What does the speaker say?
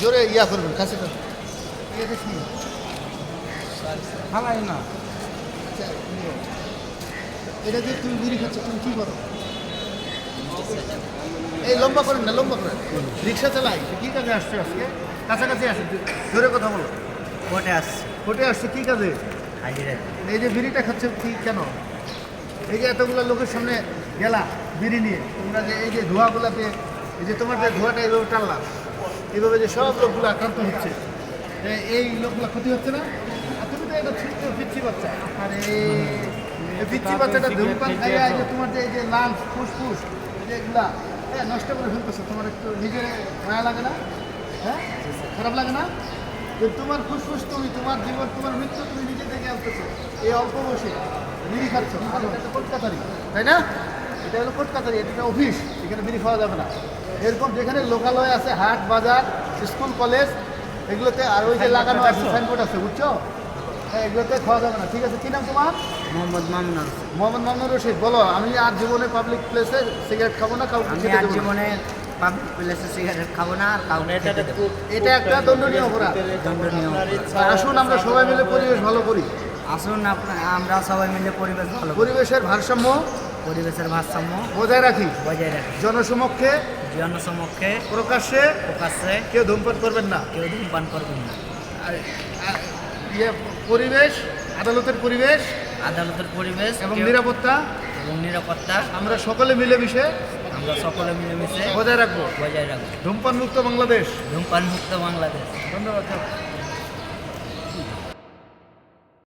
জোরে ইয়া করবেন কাছে? হালাই না। এটা যে তুমি বিড়ি খাচ্ছ তুমি কি করো? এই লম্বা করেন না লম্বা করেন। রিক্সা চালাই কি কাজে আসছে আজকে? কাছাকাছি আসে জোরে কথা বলো। কোটে আসছে। কোটে আসছে কি কাজে? এই যে বিড়িটা খাচ্ছে কি কেন? এই যে এতগুলো লোকের সামনে গেলা বিড়ি নিয়ে তোমরা যে এই যে ধোঁয়াগুলাতে এই যে তোমার যে ধোঁয়াটা এইভাবে টানলাম এইভাবে যে সব লোকগুলো আক্রান্ত হচ্ছে এই লোকগুলো ক্ষতি হচ্ছে না? তুমি তো এটা পিচ্ছি বাচ্চা। আরে, এই পিচ্ছি বাচ্চাটা ধূমপান খাইয়া এই যে তোমার যে, এই যে লাঞ্চ ফুসফুস এগুলা হ্যাঁ নষ্ট করে ফেলতেছো। তোমার একটু নিজের মায়া লাগে না? হ্যাঁ? খারাপ লাগে না? যে তোমার ফুসফুস তুমি, তোমার জীবন, তোমার মৃত্যু তুমি নিজে থেকে আনতেছো। এই অল্প বসে বিড়ি খাচ্ছ। আর এটা তো তাই না? এটা হলো কোটকাতারি এটা অফিস, এখানে বিড়ি খাওয়া যাবে না। এরকম যেখানে লোকালয় আছে হাট বাজার স্কুল কলেজ এগুলোতে আর ওই যে লাগানো আছে সাইনবোর্ড আছে বুঝছ? হ্যাঁ এগুলোতে খাওয়া যাবে না। ঠিক আছে কি নাম তোমার? মোহাম্মদ মামুন মোহাম্মদ মামুন রশিদ বলো আমি আর জীবনে পাবলিক প্লেসে সিগারেট খাব না কাউকে আমি খেতে আর দেবো জীবনে পাবলিক প্লেসে সিগারেট খাব না আর কাউকে খেতে দেবো এটা একটা দণ্ডনীয় অপরাধ। দণ্ডনীয় আসুন আমরা সবাই মিলে পরিবেশ ভালো করি। আসুন আপনার আমরা সবাই মিলে পরিবেশ ভালো পরিবেশের ভারসাম্য পরিবেশের ভারসাম্য বজায় রাখি। বজায় রাখি। জনসমক্ষে জনসমক্ষে প্রকাশ্যে প্রকাশ্যে কেউ ধূমপান করবেন না। কেউ ধূমপান করবেন না। ইয়ে পরিবেশ আদালতের পরিবেশ আদালতের পরিবেশ এবং নিরাপত্তা এবং নিরাপত্তা আমরা সকলে মিলেমিশে আমরা সকলে মিলেমিশে বজায় রাখব। বজায় রাখব। ধূমপান মুক্ত বাংলাদেশ। ধূমপান মুক্ত বাংলাদেশ ধন্যবাদ।